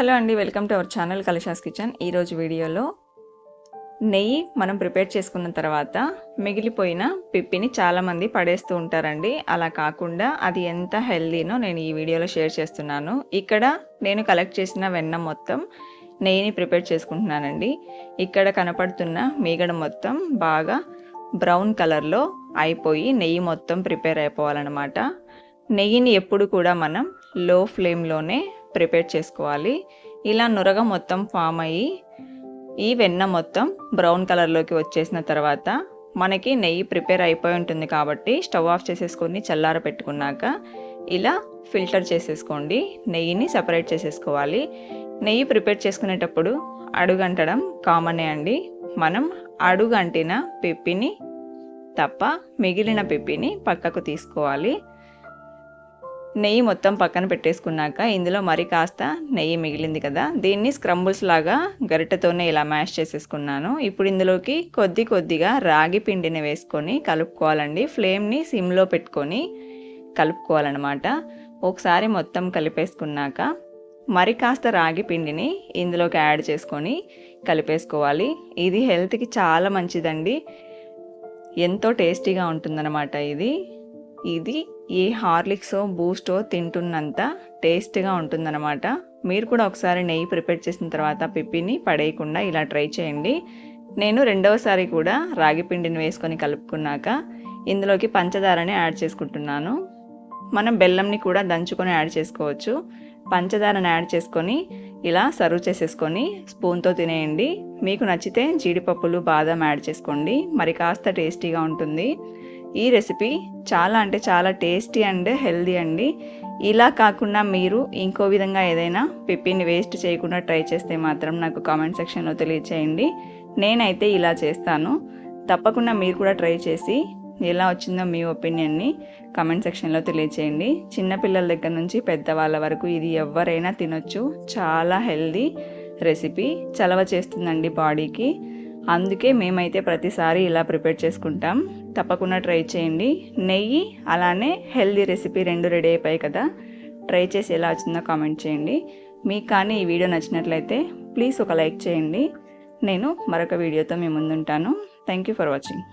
Hello అండి welcome to our channel Kalasha's kitchen. ఈరోజు వీడియోలో నెయ్యి మనం ప్రిపేర్ చేసుకున్న తర్వాత మిగిలిపోయిన పిప్పిని చాలామంది పడేస్తూ ఉంటారండి. అలా కాకుండా అది ఎంత హెల్దీనో నేను ఈ వీడియోలో షేర్ చేస్తున్నాను. ఇక్కడ నేను కలెక్ట్ చేసిన వెన్న మొత్తం నెయ్యిని ప్రిపేర్ చేసుకుంటున్నానండి. ఇక్కడ కనపడుతున్న మీగడ మొత్తం బాగా బ్రౌన్ కలర్లో అయిపోయి నెయ్యి మొత్తం ప్రిపేర్ అయిపోవాలన్నమాట. నెయ్యిని ఎప్పుడు కూడా మనం లో ఫ్లేమ్లోనే ప్రిపేర్ చేసుకోవాలి. ఇలా నురగ మొత్తం ఫామ్ అయ్యి ఈ వెన్న మొత్తం బ్రౌన్ కలర్లోకి వచ్చేసిన తర్వాత మనకి నెయ్యి ప్రిపేర్ అయిపోయి ఉంటుంది కాబట్టి స్టవ్ ఆఫ్ చేసేసుకొని చల్లార పెట్టుకున్నాక ఇలా ఫిల్టర్ చేసేసుకోండి. నెయ్యిని సపరేట్ చేసేసుకోవాలి. నెయ్యి ప్రిపేర్ చేసుకునేటప్పుడు అడుగంటడం కామనే అండి. మనం అడుగంటిన పిప్పిని తప్ప మిగిలిన పిప్పిని పక్కకు తీసుకోవాలి. నెయ్యి మొత్తం పక్కన పెట్టేసుకున్నాక ఇందులో మరి కాస్త నెయ్యి మిగిలింది కదా. దీన్ని స్క్రంబుల్స్ లాగా గరిటెతోనే ఇలా మ్యాష్ చేసేసుకున్నాను. ఇప్పుడు ఇందులోకి కొద్ది కొద్దిగా రాగి పిండిని వేసుకొని కలుపుకోవాలండి. ఫ్లేమ్ని సిమ్లో పెట్టుకొని కలుపుకోవాలన్నమాట. ఒకసారి మొత్తం కలిపేసుకున్నాక మరి కాస్త రాగి పిండిని ఇందులోకి యాడ్ చేసుకొని కలిపేసుకోవాలి. ఇది హెల్త్కి చాలా మంచిదండి. ఎంతో టేస్టీగా ఉంటుందన్నమాట ఇది. ఇది ఏ హార్లిక్సో బూస్టో తింటున్నంత టేస్ట్గా ఉంటుందన్నమాట. మీరు కూడా ఒకసారి నెయ్యి ప్రిపేర్ చేసిన తర్వాత పిప్పిని పడేయకుండా ఇలా ట్రై చేయండి. నేను రెండవసారి కూడా రాగి పిండిని వేసుకొని కలుపుకున్నాక ఇందులోకి పంచదారని యాడ్ చేసుకుంటున్నాను. మనం బెల్లంని కూడా దంచుకొని యాడ్ చేసుకోవచ్చు. పంచదారని యాడ్ చేసుకొని ఇలా సర్వ్ చేసేసుకొని స్పూన్తో తినేయండి. మీకు నచ్చితే జీడిపప్పులు బాదం యాడ్ చేసుకోండి. మరి కాస్త టేస్టీగా ఉంటుంది. ఈ రెసిపీ చాలా అంటే చాలా టేస్టీ అండ్ హెల్దీ అండి. ఇలా కాకుండా మీరు ఇంకో విధంగా ఏదైనా పిప్పిని వేస్ట్ చేయకుండా ట్రై చేస్తే మాత్రం నాకు కామెంట్ సెక్షన్లో తెలియచేయండి. నేనైతే ఇలా చేస్తాను. తప్పకుండా మీరు కూడా ట్రై చేసి ఎలా వచ్చిందో మీ ఒపీనియన్ని కామెంట్ సెక్షన్లో తెలియచేయండి. చిన్నపిల్లల దగ్గర నుంచి పెద్దవాళ్ళ వరకు ఇది ఎవరైనా తినొచ్చు. చాలా హెల్దీ రెసిపీ చలవ చేస్తుందండి బాడీకి అందుకే మేమైతే ప్రతిసారి ఇలా ప్రిపేర్ చేసుకుంటాం. తప్పకుండా ట్రై చేయండి. నెయ్యి అలానే హెల్దీ రెసిపీ రెండు రెడీ అయిపోయాయి కదా. ట్రై చేసి ఎలా వచ్చిందో కామెంట్ చేయండి. మీకు కానీ ఈ వీడియో నచ్చినట్లయితే ప్లీజ్ ఒక లైక్ చేయండి. నేను మరొక వీడియోతో మీ ముందుంటాను. Thank you for watching